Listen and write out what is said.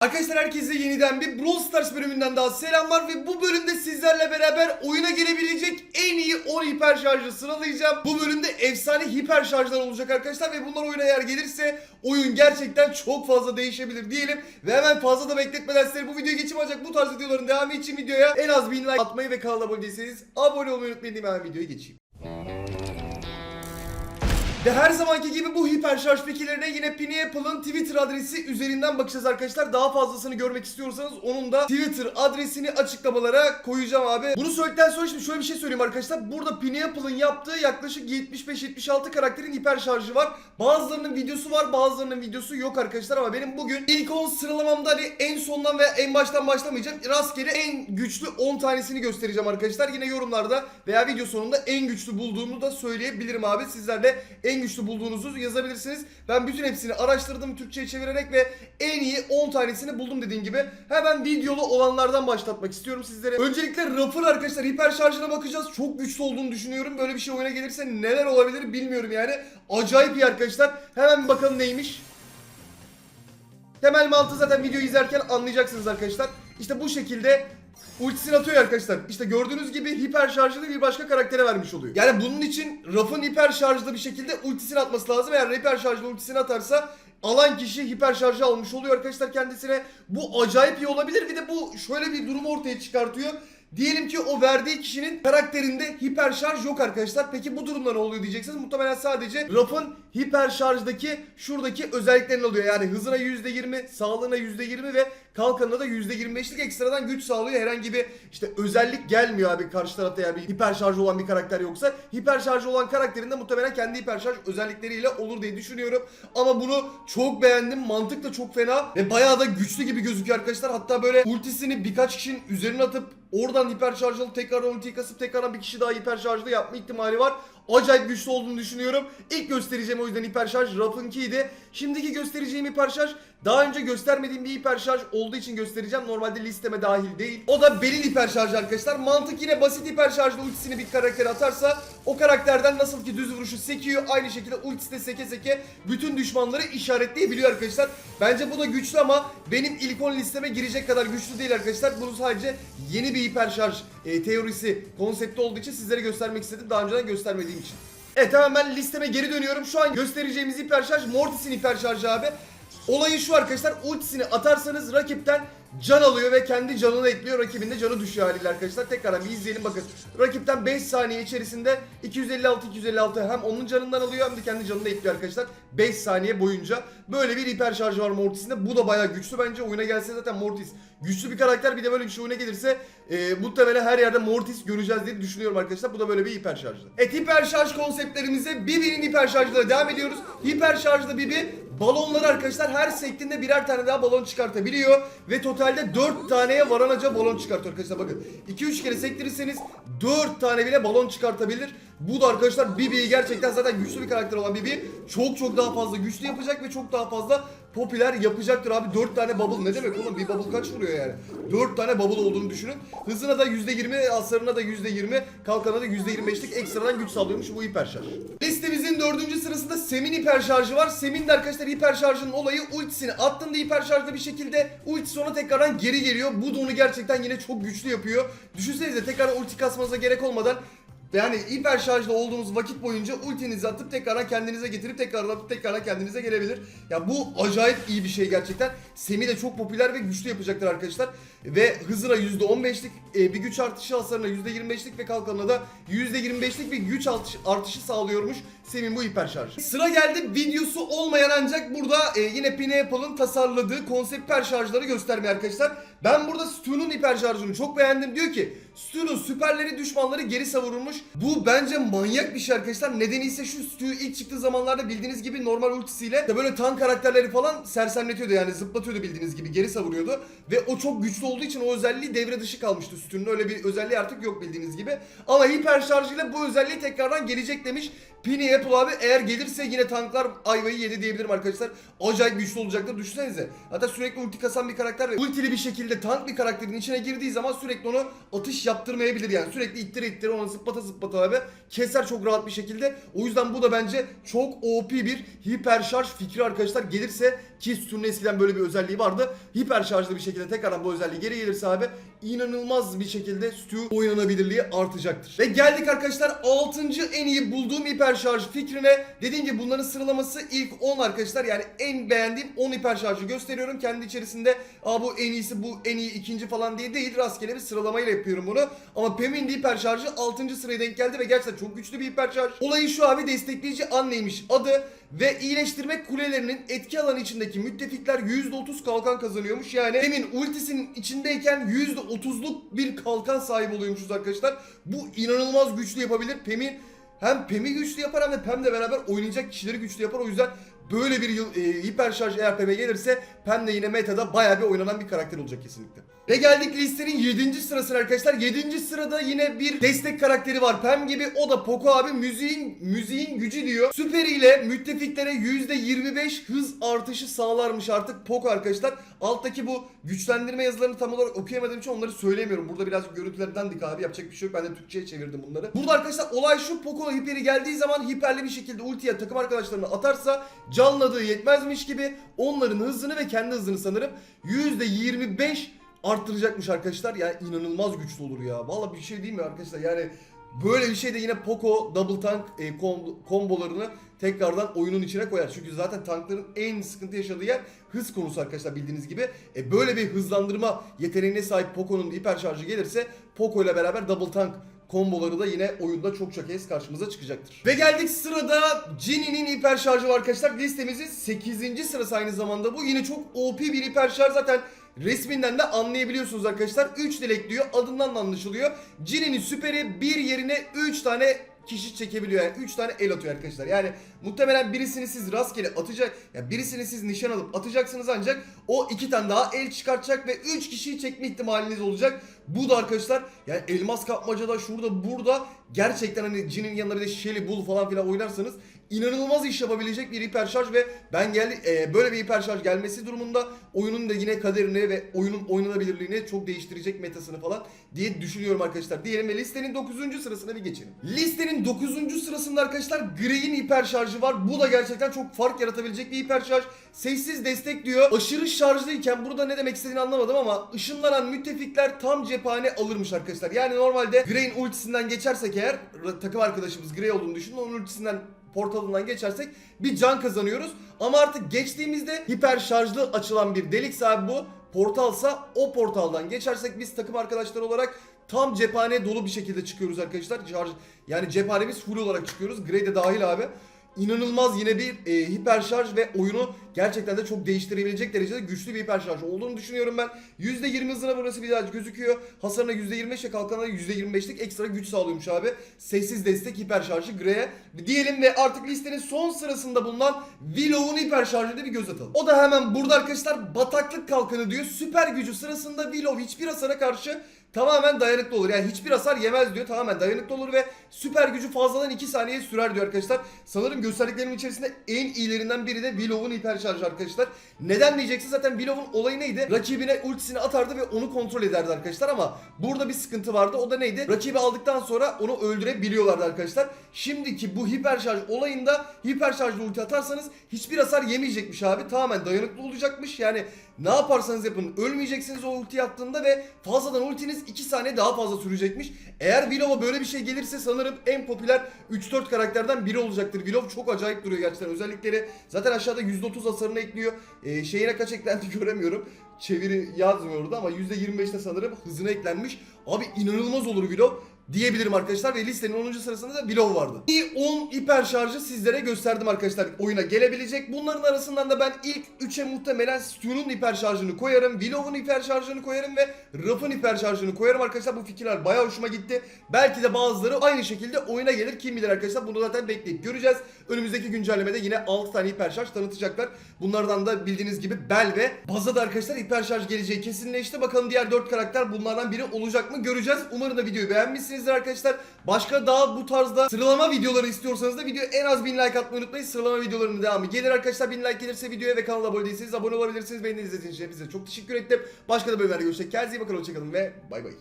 Arkadaşlar herkese yeniden bir Brawl Stars bölümünden daha selamlar ve bu bölümde sizlerle beraber oyuna gelebilecek en iyi 10 hiper şarjı sıralayacağım. Bu bölümde efsane hiper şarjlar olacak arkadaşlar ve bunlar oyuna eğer gelirse oyun gerçekten çok fazla değişebilir diyelim. Ve hemen fazla da bekletmeden sizlere bu videoya geçeyim ancak bu tarz videoların devamı için videoya en az 1000 like atmayı ve kanala abone değilseniz abone olmayı unutmayın diyeyim hemen videoya geçeyim. Ve her zamanki gibi bu hiper şarj fikirlerine yine Pineapple'ın Twitter adresi üzerinden bakacağız arkadaşlar. Daha fazlasını görmek istiyorsanız onun da Twitter adresini açıklamalara koyacağım abi. Bunu söyledikten sonra şimdi şöyle bir şey söyleyeyim arkadaşlar. Burada Pineapple'ın yaptığı yaklaşık 75-76 karakterin hiper şarjı var. Bazılarının videosu var bazılarının videosu yok arkadaşlar ama benim bugün ilk 10 sıralamamda hani en sondan ve en baştan başlamayacağım. Rastgele en güçlü 10 tanesini göstereceğim arkadaşlar. Yine yorumlarda veya video sonunda en güçlü bulduğumu da söyleyebilirim abi. Sizler de en güçlü bulduğunuzu yazabilirsiniz. Ben bütün hepsini araştırdım Türkçe'ye çevirerek ve en iyi 10 tanesini buldum dediğim gibi. Hemen videolu olanlardan başlatmak istiyorum sizlere. Öncelikle Raf'ın arkadaşlar hiper şarjına bakacağız. Çok güçlü olduğunu düşünüyorum. Böyle bir şey oyuna gelirse neler olabilir bilmiyorum yani. Acayip iyi arkadaşlar. Hemen bakalım neymiş. Temel mantığı zaten videoyu izlerken anlayacaksınız arkadaşlar. İşte bu şekilde ultisini atıyor arkadaşlar. İşte gördüğünüz gibi hiper şarjını bir başka karaktere vermiş oluyor. Yani bunun için Raf'ın hiper şarjlı bir şekilde ultisini atması lazım. Eğer hiper şarjlı ultisini atarsa alan kişi hiper şarjı almış oluyor arkadaşlar kendisine. Bu acayip iyi olabilir. Bir de bu şöyle bir durum ortaya çıkartıyor. Diyelim ki o verdiği kişinin karakterinde hiper şarj yok arkadaşlar. Peki bu durumda ne oluyor diyeceksiniz. Muhtemelen sadece Raf'ın hiper şarjdaki şuradaki özelliklerini alıyor. Yani hızına %20, sağlığına %20 ve kalkanına da %25'lik ekstradan güç sağlıyor. Herhangi bir işte özellik gelmiyor abi karşı tarafta eğer bir hiper şarjı olan bir karakter yoksa. Hiper şarjı olan karakterinde muhtemelen kendi hiper şarj özellikleriyle olur diye düşünüyorum. Ama bunu çok beğendim. Mantık da çok fena ve bayağı da güçlü gibi gözüküyor arkadaşlar. Hatta böyle ultisini birkaç kişinin üzerine atıp oradan hiper şarj alıp tekrar ultiyi kasıp tekrardan bir kişi daha hiper şarjlı yapma ihtimali var. Acayip güçlü olduğunu düşünüyorum. İlk göstereceğim o yüzden hiper şarj Raf'ınkiydi. Şimdiki göstereceğim hiper şarj daha önce göstermediğim bir hiper şarj olduğu için göstereceğim. Normalde listeme dahil değil. O da Belin hiper şarjı arkadaşlar. Mantık yine basit hiper şarjlı ultisini bir karaktere atarsa o karakterden nasıl ki düz vuruşu sekiyor aynı şekilde ultisi de seke seke bütün düşmanları işaretleyebiliyor arkadaşlar. Bence bu da güçlü ama benim ilk 10 listeme girecek kadar güçlü değil arkadaşlar. Bunu sadece yeni bir hiper şarj e, teorisi konsepti olduğu için sizlere göstermek istedim. Daha önceden göstermediğim için. Evet hemen ben listeme geri dönüyorum. Şu an göstereceğimiz hiper şarj Mortis'in hiper şarjı abi. Olayı şu arkadaşlar ultisini atarsanız rakipten can alıyor ve kendi canını ekliyor. Rakibin de canı düşüyor haliyle arkadaşlar. Tekrardan bir izleyelim bakın. Rakipten 5 saniye içerisinde 256 256 hem onun canından alıyor hem de kendi canını ekliyor arkadaşlar. 5 saniye boyunca. Böyle bir hiper şarjı var Mortis'inde. Bu da bayağı güçlü bence. Oyuna gelse zaten Mortis güçlü bir karakter. Bir de böyle bir şey oyuna gelirse e, muhtemelen her yerde Mortis göreceğiz diye düşünüyorum arkadaşlar. Bu da böyle bir hiper şarjlı. Evet hiper şarj konseptlerimize Bibi'nin hiper şarjıyla devam ediyoruz. Hiper şarjlı Bibi balonları arkadaşlar her sektiğinde birer tane daha balon çıkartabiliyor. Ve totalde 4 taneye varanaca balon çıkartıyor arkadaşlar bakın. 2-3 kere sektirirseniz 4 tane bile balon çıkartabilir. Bu da arkadaşlar Bibi'yi gerçekten zaten güçlü bir karakter olan Bibi çok çok daha fazla güçlü yapacak ve çok daha fazla popüler yapacaktır abi. 4 tane bubble ne demek oğlum? Bir bubble kaç vuruyor yani? 4 tane bubble olduğunu düşünün. Hızına da %20, hasarına da %20, kalkana da %25'lik ekstradan güç sağlıyormuş bu hiper şarj. Listemizin dördüncü sırasında Sem'in hiper şarjı var. Sem'in de arkadaşlar hiper şarjının olayı ultisini attığında hiper şarjda bir şekilde ulti sonra tekrardan geri geliyor. Bu da onu gerçekten yine çok güçlü yapıyor. Düşünsenize tekrar ulti kasmanıza gerek olmadan yani hiper şarjda olduğunuz vakit boyunca ultinizi atıp tekrardan kendinize getirip tekrardan atıp tekrardan kendinize gelebilir. Ya bu acayip iyi bir şey gerçekten. Semi de çok popüler ve güçlü yapacaktır arkadaşlar. Ve hızına %15'lik e, bir güç artışı hasarına %25'lik ve kalkanına da %25'lik bir güç artışı sağlıyormuş Sem'in bu hiper şarjı. Sıra geldi videosu olmayan ancak burada e, yine Pineapple'ın tasarladığı konsept hiper şarjları göstermeye arkadaşlar. Ben burada Stu'nun hiper şarjını çok beğendim. Diyor ki Stu'nun süperleri düşmanları geri savurulmuş. Bu bence manyak bir şey arkadaşlar. Nedeni ise şu Stu ilk çıktığı zamanlarda bildiğiniz gibi normal ultisiyle de böyle tank karakterleri falan sersemletiyordu yani zıplatıyordu bildiğiniz gibi geri savuruyordu. Ve o çok güçlü olduğu için o özelliği devre dışı kalmıştı Stu'nun. Öyle bir özelliği artık yok bildiğiniz gibi. Ama hiper şarjıyla bu özelliği tekrardan gelecek demiş. Pini Apple abi eğer gelirse yine tanklar ayvayı yedi diyebilirim arkadaşlar. Acayip güçlü olacaktır düşünsenize. Hatta sürekli ulti kasan bir karakter ve ultili bir şekilde tank bir karakterin içine girdiği zaman sürekli onu atış yaptırmayabilir yani. Sürekli ittire ittire onu zıplata zıplata abi keser çok rahat bir şekilde. O yüzden bu da bence çok OP bir hiper şarj fikri arkadaşlar. Gelirse ki Stu'nun eskiden böyle bir özelliği vardı. Hiper şarjlı bir şekilde tekrardan bu özelliği geri gelirse abi inanılmaz bir şekilde Stu oynanabilirliği artacaktır. Ve geldik arkadaşlar 6. en iyi bulduğum hiper şarj fikrine. Dediğim gibi bunların sıralaması ilk 10 arkadaşlar. Yani en beğendiğim 10 hiper şarjı gösteriyorum. Kendi içerisinde Aa, bu en iyisi bu en iyi ikinci falan diye değil. Rastgele bir sıralamayla yapıyorum bunu. Ama Pem'in hiper şarjı 6. sıraya denk geldi ve gerçekten çok güçlü bir hiper şarj. Olayı şu abi destekleyici anneymiş adı ve iyileştirme kulelerinin etki alanı içindeki müttefikler %30 kalkan kazanıyormuş. Yani Pem'in ultisinin içindeyken %30'luk bir kalkan sahibi oluyormuşuz arkadaşlar. Bu inanılmaz güçlü yapabilir. Pem'in hem Pem'i güçlü yapar hem de Pem'le beraber oynayacak kişileri güçlü yapar. O yüzden böyle bir e, hiper şarj eğer Pem'e gelirse Pem de yine metada bayağı bir oynanan bir karakter olacak kesinlikle. Ve geldik listenin 7. sırasına arkadaşlar. 7. sırada yine bir destek karakteri var. Pem gibi o da Poco abi müziğin müziğin gücü diyor. Süper ile müttefiklere %25 hız artışı sağlarmış artık Poco arkadaşlar. Alttaki bu güçlendirme yazılarını tam olarak okuyamadığım için onları söyleyemiyorum. Burada birazcık görüntülerden dik abi yapacak bir şey yok. Ben de Türkçe'ye çevirdim bunları. Burada arkadaşlar olay şu Poco hiperi geldiği zaman hiperli bir şekilde ultiye takım arkadaşlarını atarsa canladığı yetmezmiş gibi onların hızını ve kendi hızını sanırım %25 arttıracakmış arkadaşlar. Yani inanılmaz güçlü olur ya. Vallahi bir şey değil mi arkadaşlar? Yani böyle bir şey de yine Poco double tank e, kom- kombolarını tekrardan oyunun içine koyar. Çünkü zaten tankların en sıkıntı yaşadığı yer hız konusu arkadaşlar bildiğiniz gibi. E, böyle bir hızlandırma yeteneğine sahip Poco'nun hiper şarjı gelirse Poco ile beraber double tank komboları da yine oyunda çokça kez karşımıza çıkacaktır. Ve geldik sırada Jinny'nin hiper şarjı var arkadaşlar. Listemizin 8. sırası aynı zamanda bu. Yine çok OP bir hiper şarj zaten resminden de anlayabiliyorsunuz arkadaşlar. 3 dilek diyor adından da anlaşılıyor. Jinny'nin süperi bir yerine 3 tane kişi çekebiliyor yani 3 tane el atıyor arkadaşlar. Yani muhtemelen birisini siz rastgele atacak ya birisini siz nişan alıp atacaksınız ancak o iki tane daha el çıkartacak ve 3 kişiyi çekme ihtimaliniz olacak. Bu da arkadaşlar yani elmas kapmacada şurada burada gerçekten hani Jin'in yanına bir de Shelly Bull falan filan oynarsanız inanılmaz iş yapabilecek bir hiper şarj ve ben geldi e, böyle bir hiper şarj gelmesi durumunda oyunun da yine kaderini ve oyunun oynanabilirliğini çok değiştirecek metasını falan diye düşünüyorum arkadaşlar. Diyelim ve listenin 9. sırasına bir geçelim. Listenin 9. sırasında arkadaşlar Grey'in hiper şarjı var. Bu da gerçekten çok fark yaratabilecek bir hiper şarj. Sessiz destek diyor. Aşırı şarjlıyken burada ne demek istediğini anlamadım ama ışınlanan müttefikler tam cephane alırmış arkadaşlar. Yani normalde Grey'in ultisinden geçersek eğer takım arkadaşımız Grey olduğunu düşünün. Onun ultisinden portalından geçersek bir can kazanıyoruz. Ama artık geçtiğimizde hiper şarjlı açılan bir delik sahibi bu. Portalsa o portaldan geçersek biz takım arkadaşlar olarak tam cephane dolu bir şekilde çıkıyoruz arkadaşlar. Şarj, yani cephanemiz full olarak çıkıyoruz. Grey de dahil abi. İnanılmaz yine bir e, hiper şarj ve oyunu gerçekten de çok değiştirebilecek derecede güçlü bir hiper şarj olduğunu düşünüyorum ben. %20 hızına burası birazcık gözüküyor. Hasarına %25 ve kalkanına %25'lik ekstra güç sağlıyormuş abi. Sessiz destek hiper şarjı Grey'e. Diyelim ve artık listenin son sırasında bulunan Willow'un hiper şarjına bir göz atalım. O da hemen burada arkadaşlar bataklık kalkanı diyor. Süper gücü sırasında Willow hiçbir hasara karşı tamamen dayanıklı olur. Yani hiçbir hasar yemez diyor. Tamamen dayanıklı olur ve süper gücü fazladan 2 saniye sürer diyor arkadaşlar. Sanırım gösterdiklerimin içerisinde en iyilerinden biri de Willow'un hiper şarjı arkadaşlar. Neden diyeceksin zaten Willow'un olayı neydi? Rakibine ultisini atardı ve onu kontrol ederdi arkadaşlar ama burada bir sıkıntı vardı. O da neydi? Rakibi aldıktan sonra onu öldürebiliyorlardı arkadaşlar. Şimdiki bu hiper şarj olayında hiper şarjlı ulti atarsanız hiçbir hasar yemeyecekmiş abi. Tamamen dayanıklı olacakmış. Yani ne yaparsanız yapın ölmeyeceksiniz o ulti attığında ve fazladan ultiniz 2 saniye daha fazla sürecekmiş. Eğer Willow'a böyle bir şey gelirse sanırım en popüler 3-4 karakterden biri olacaktır. Willow çok acayip duruyor gerçekten. Özellikleri zaten aşağıda %30 hasarını ekliyor. Ee, şeyine kaç eklendi göremiyorum. Çeviri yazmıyor orada ama %25'te sanırım hızına eklenmiş. Abi inanılmaz olur Willow diyebilirim arkadaşlar ve listenin 10. sırasında da Willow vardı. Bir 10 hiper şarjı sizlere gösterdim arkadaşlar oyuna gelebilecek. Bunların arasından da ben ilk 3'e muhtemelen Stu'nun hiper şarjını koyarım. Willow'un hiper şarjını koyarım ve Ruff'ın hiper şarjını koyarım arkadaşlar. Bu fikirler bayağı hoşuma gitti. Belki de bazıları aynı şekilde oyuna gelir. Kim bilir arkadaşlar bunu zaten bekleyip göreceğiz. Önümüzdeki güncellemede yine 6 tane hiper şarj tanıtacaklar. Bunlardan da bildiğiniz gibi Bel ve Baz'a da arkadaşlar hiper şarj geleceği kesinleşti. Bakalım diğer 4 karakter bunlardan biri olacak mı göreceğiz. Umarım da videoyu beğenmişsinizdir arkadaşlar. Başka daha bu tarzda sıralama videoları istiyorsanız da video en az 1000 like atmayı unutmayın. Sıralama videolarının devamı gelir arkadaşlar. 1000 like gelirse videoya ve kanala abone değilseniz abone olabilirsiniz. Beni de izlediğiniz için hepinize çok teşekkür ettim. Başka da bölümlerde görüşecek. Kendinize iyi bakın. Hoşçakalın ve bay bay.